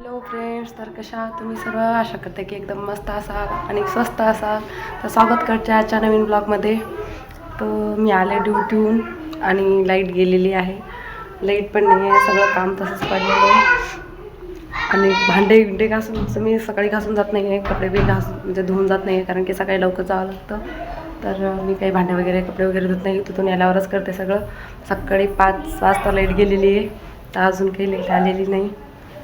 Hello friends तर कशा आहात तुम्ही सर्व? आशा करते की एकदम मस्त असाल आणि स्वस्त असाल. तर स्वागत करते आजच्या नवीन ब्लॉगमध्ये. तर मी आले ड्युटीहून आणि लाइट गेलेली आहे. लाइट पण नाही आहे सगळं काम तसंच पडलेलं आहे. आणि भांडे बिंडे घासून मी सकाळी घासून जात नाही आहे कपडे बी घासून म्हणजे धुवून जात नाही आहे कारण की सकाळी लवकर जावं लागतं. तर मी काही भांडे वगैरे कपडे वगैरे धुत नाही तिथून याल्यावरच करते सगळं. सकाळी पाच वाजता लाइट गेलेली आहे तर अजून काही लाइट आलेली नाही.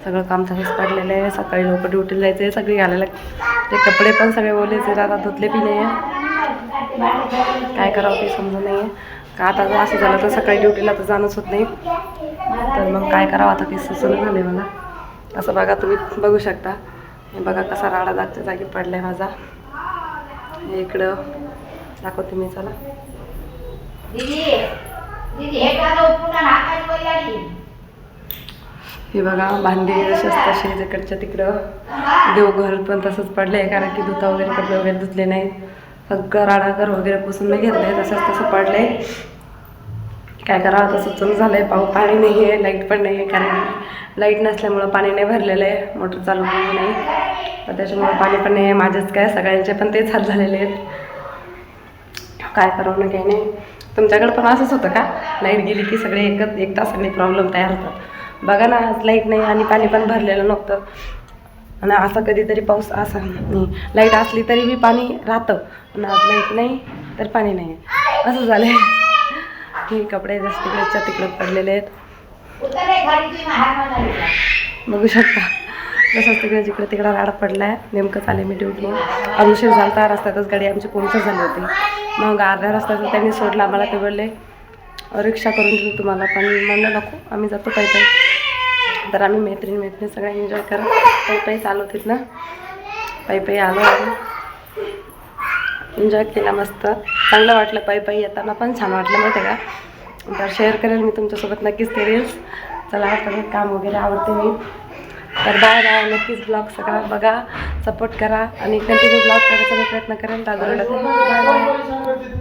सगळं काम तसंच पडलेलं आहे. सकाळी लवकर ड्युटीला जायचं आहे सगळी घालायला ते कपडे पण सगळे ओलेचे आता धुतले बी नाही आहे काय करावं ते समजून नाही आहे का आता जर असं झालं तर सकाळी ड्युटीला तर जाणंच होत नाही. तर मग काय करावं आता ते सुचून झालं मला. असं बघा तुम्ही बघू शकता. हे बघा कसा राडा जागच्या जागी पडला आहे माझा इकडं दाखवते मी चला दीदी दीदी हे का पुन्हा नाकात बोलली हे बघा भांडे जसेच तसे तिकडं. देवघर पण तसंच पडलं आहे कारण की धुता वगैरे कपडे वगैरे धुतले नाही सगळं घर वगैरे पुसून नाही घेतलं आहे तसंच तसं पडलं आहे काय करावं तसं सुचून झालं आहे पाऊ पाणी नाही आहे लाइट पण नाही आहे कारण लाइट नसल्यामुळं पाणी नाही भरलेलं आहे. मोटर चालू केली नाही तर त्याच्यामुळं पाणी पण नाही आहे माझेच काय सगळ्यांचे पण तेच हात झालेले आहेत. काय करावं ना काही नाही. तुमच्याकडं पण असंच होतं का? लाइट गेली की सगळे एकच एक तासाने प्रॉब्लेम तयार होतात. बघा ना आज लाइट नाही आणि पाणी पण भरलेलं नव्हतं. आणि असा कधीतरी पाऊस असा नाही. लाइट असली तरी बी पाणी राहतं. पण आज लाइट नाही तर पाणी नाही. असं झालं आहे हे कपडे जास्त तिकडच्या तिकडं पडलेले आहेत. बघू शकता. जसंच तिकडे जिकडे तिकडं राडा पडला आहे नेमकं चालेल मी ड्युटी आज उशीर झाला रस्त्यातच गाडी आमची पंक्चर झाली होती. मग अर्ध्या रस्त्याचं त्यांनी सोडलं आम्हाला ते बोलले रिक्षा करून देऊ तुम्हाला पण म्हणलं नको आम्ही जातो काही तर आम्ही मैत्रीण मैत्रीण सगळ्या एन्जॉय करत पायी पायी चालू होतीत ना? पायी पायी आलो आणि एन्जॉय केला मस्त. चांगलं वाटलं पायी पायी येताना पण. छान वाटलं माहिती का? तर शेअर करेल मी तुमच्यासोबत नक्कीच ते रील्स चला सगळं काम वगैरे आवडते मी. तर बाय बाय नक्कीच ब्लॉग सगळा बघा. सपोर्ट करा. आणि कंटिन्यू ब्लॉग करायचा मी प्रयत्न करेल दादर बाय बाय